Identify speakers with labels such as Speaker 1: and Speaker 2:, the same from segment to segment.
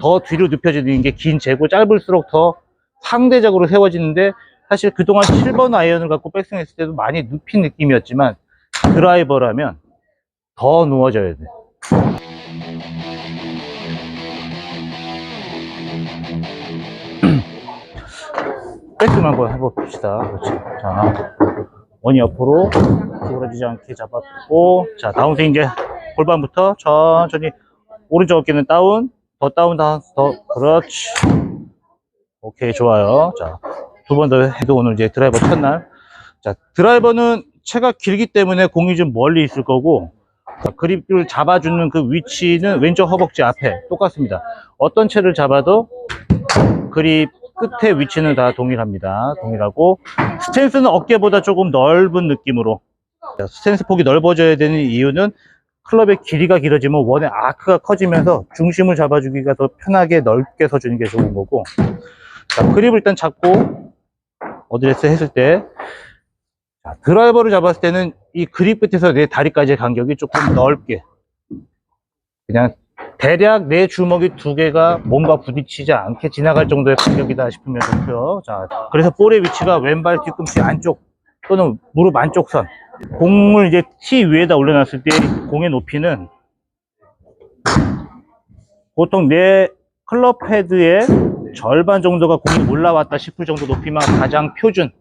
Speaker 1: 더 뒤로 눕혀지는 게 긴 재고 짧을수록 더 상대적으로 세워지는데 사실 그동안 7번 아이언을 갖고 백스윙 했을 때도 많이 눕힌 느낌이었지만 드라이버라면 더 누워져야 돼. 백스윙 한번 해봅시다. 그렇지. 자, 원이 옆으로 구부러지지 않게 잡았고, 자, 다운스윙 이제 골반부터 천천히 오른쪽 어깨는 다운, 더 다운, 더, 더, 그렇지. 오케이, 좋아요. 자, 두 번 더 해도 오늘 이제 드라이버 첫날. 자, 드라이버는 채가 길기 때문에 공이 좀 멀리 있을 거고, 자, 그립을 잡아주는 그 위치는 왼쪽 허벅지 앞에 똑같습니다. 어떤 채를 잡아도 그립 끝에 위치는 다 동일합니다. 동일하고, 스탠스는 어깨보다 조금 넓은 느낌으로. 자, 스탠스 폭이 넓어져야 되는 이유는 클럽의 길이가 길어지면 원의 아크가 커지면서 중심을 잡아주기가 더 편하게 넓게 서주는 게 좋은 거고. 자, 그립을 일단 잡고, 어드레스 했을 때, 자, 드라이버를 잡았을 때는 이 그립 끝에서 내 다리까지의 간격이 조금 넓게. 그냥 대략 내 주먹이 두 개가 몸과 부딪히지 않게 지나갈 정도의 간격이다 싶으면 좋고요. 자, 그래서 볼의 위치가 왼발 뒤꿈치 안쪽 또는 무릎 안쪽 선. 공을 이제 티 위에다 올려놨을 때 공의 높이는 보통 내 클럽 헤드의 절반 정도가 공이 올라왔다 싶을 정도 높이만 가장 표준.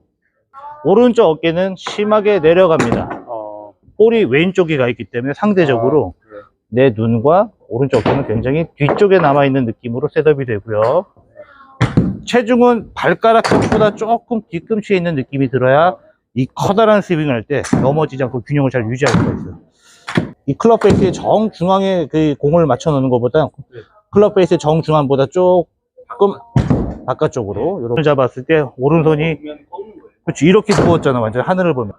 Speaker 1: 오른쪽 어깨는 심하게 내려갑니다.
Speaker 2: 어,
Speaker 1: 볼이 왼쪽에 가 있기 때문에 상대적으로
Speaker 2: 그래.
Speaker 1: 내 눈과 오른쪽 어깨는 굉장히 뒤쪽에 남아있는 느낌으로 셋업이 되고요. 체중은 발가락 끝보다 조금 뒤꿈치에 있는 느낌이 들어야 이 커다란 스윙을 할 때 넘어지지 않고 균형을 잘 유지할 수가 있어요. 이 클럽 페이스의 정중앙에 그 공을 맞춰 놓는 것보다
Speaker 2: 네.
Speaker 1: 클럽 페이스의 정중앙보다 조금 바깥쪽으로 이렇게 잡았을 때 오른손이. 그렇지 이렇게 누웠잖아 완전 하늘을 보면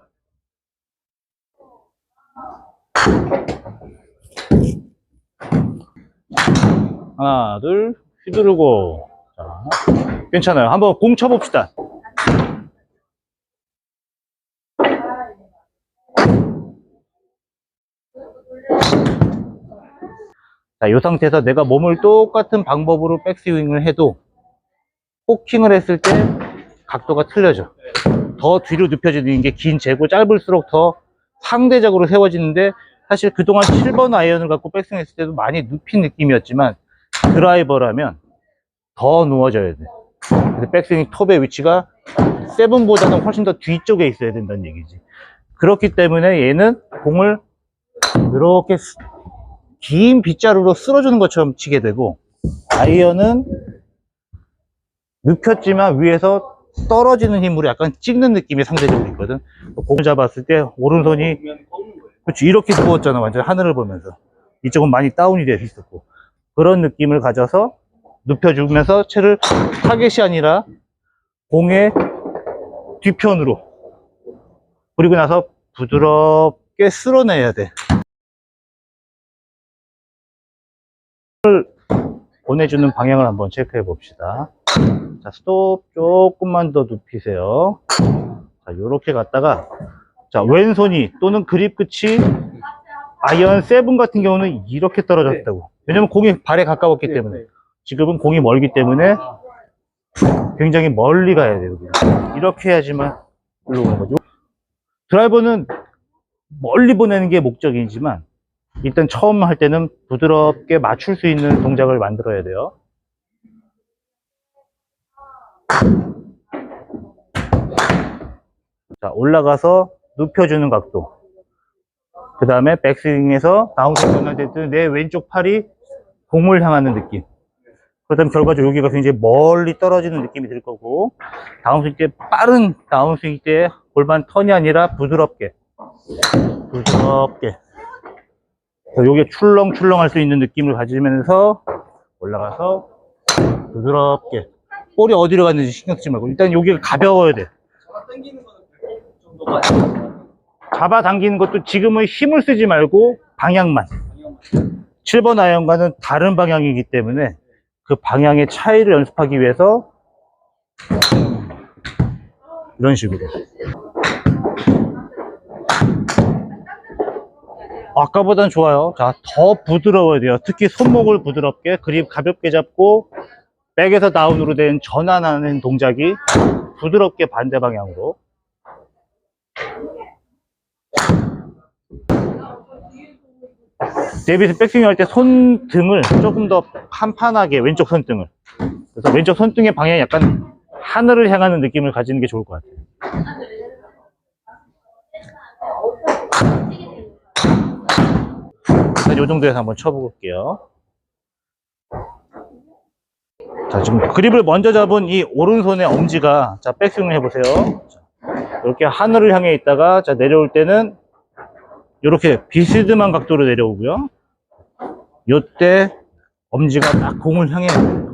Speaker 1: 하나 둘 휘두르고 자 괜찮아요 한번 공 쳐봅시다 자, 이 상태에서 내가 몸을 똑같은 방법으로 백스윙을 해도 포킹을 했을 때 각도가 틀려져. 더 뒤로 눕혀지는 게 긴 재고 짧을수록 더 상대적으로 세워지는데 사실 그동안 7번 아이언을 갖고 백스윙 했을 때도 많이 눕힌 느낌이었지만 드라이버라면 더 누워져야 돼. 그래서 백스윙 톱의 위치가 세븐보다는 훨씬 더 뒤쪽에 있어야 된다는 얘기지. 그렇기 때문에 얘는 공을 이렇게 스- 긴 빗자루로 쓸어주는 것처럼 치게 되고 아이언은 눕혔지만 위에서 떨어지는 힘으로 약간 찍는 느낌이 상대적으로 있거든. 공을 잡았을 때 오른손이. 그렇지 이렇게 누웠잖아 완전 하늘을 보면서 이쪽은 많이 다운이 돼 있었고 그런 느낌을 가져서 눕혀주면서 채를 타겟이 아니라 공의 뒤편으로 그리고 나서 부드럽게 쓸어내야 돼 보내주는 방향을 한번 체크해 봅시다 자 스톱 조금만 더 눕히세요 자 요렇게 갔다가 자, 왼손이 또는 그립 끝이 아이언 세븐 같은 경우는 이렇게 떨어졌다고. 왜냐면 공이 발에 가까웠기
Speaker 2: 네,
Speaker 1: 때문에.
Speaker 2: 네.
Speaker 1: 지금은 공이 멀기 때문에 굉장히 멀리 가야 돼요. 이렇게 해야지만 올라오는 거죠. 드라이버는 멀리 보내는 게 목적이지만 일단 처음 할 때는 부드럽게 맞출 수 있는 동작을 만들어야 돼요. 자, 올라가서 눕혀주는 각도. 그 다음에 백스윙에서 다운스윙 전환될 때내 왼쪽 팔이 공을 향하는 느낌. 그렇다면 결과적으로 여기가 굉장히 멀리 떨어지는 느낌이 들 거고, 다운스윙 때 빠른 다운스윙 때 골반 턴이 아니라 부드럽게. 부드럽게. 여기에 출렁출렁 할 수 있는 느낌을 가지면서 올라가서 부드럽게. 볼이 어디로 갔는지 신경 쓰지 말고, 일단 여기가 가벼워야 돼. 잡아당기는 것도 지금은 힘을 쓰지 말고 방향만. 7번 아이언과는 다른 방향이기 때문에 그 방향의 차이를 연습하기 위해서 이런 식으로. 아까보단 좋아요. 자, 더 부드러워야 돼요. 특히 손목을 부드럽게, 그립 가볍게 잡고, 백에서 다운으로 된 전환하는 동작이 부드럽게 반대 방향으로. 데이비스 백스윙 할 때 손등을 조금 더 판판하게, 왼쪽 손등을. 그래서 왼쪽 손등의 방향이 약간 하늘을 향하는 느낌을 가지는 게 좋을 것 같아요. 자, 요 정도에서 한번 쳐볼게요. 자, 지금 그립을 먼저 잡은 이 오른손의 엄지가, 자, 백스윙을 해보세요. 자, 이렇게 하늘을 향해 있다가, 자, 내려올 때는, 이렇게 비스듬한 각도로 내려오고요. 요때, 엄지가 딱 공을 향해,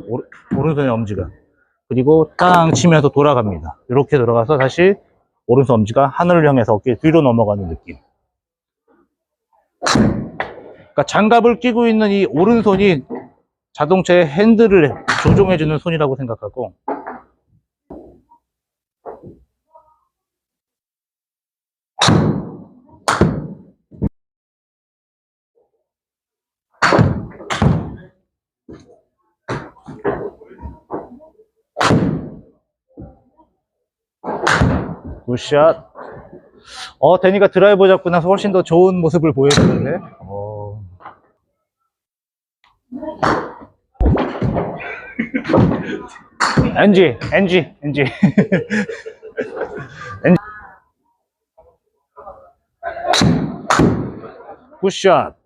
Speaker 1: 오, 오른손의 엄지가. 그리고 땅 치면서 돌아갑니다. 이렇게 들어가서 다시 오른손 엄지가 하늘을 향해서 어깨 뒤로 넘어가는 느낌. 그러니까 장갑을 끼고 있는 이 오른손이 자동차의 핸들을 조종해주는 손이라고 생각하고. 굿샷. 어 데니가 드라이버 잡고 나서 훨씬 더 좋은 모습을 보여주는데. 어. NG, NG, NG. NG. 굿샷.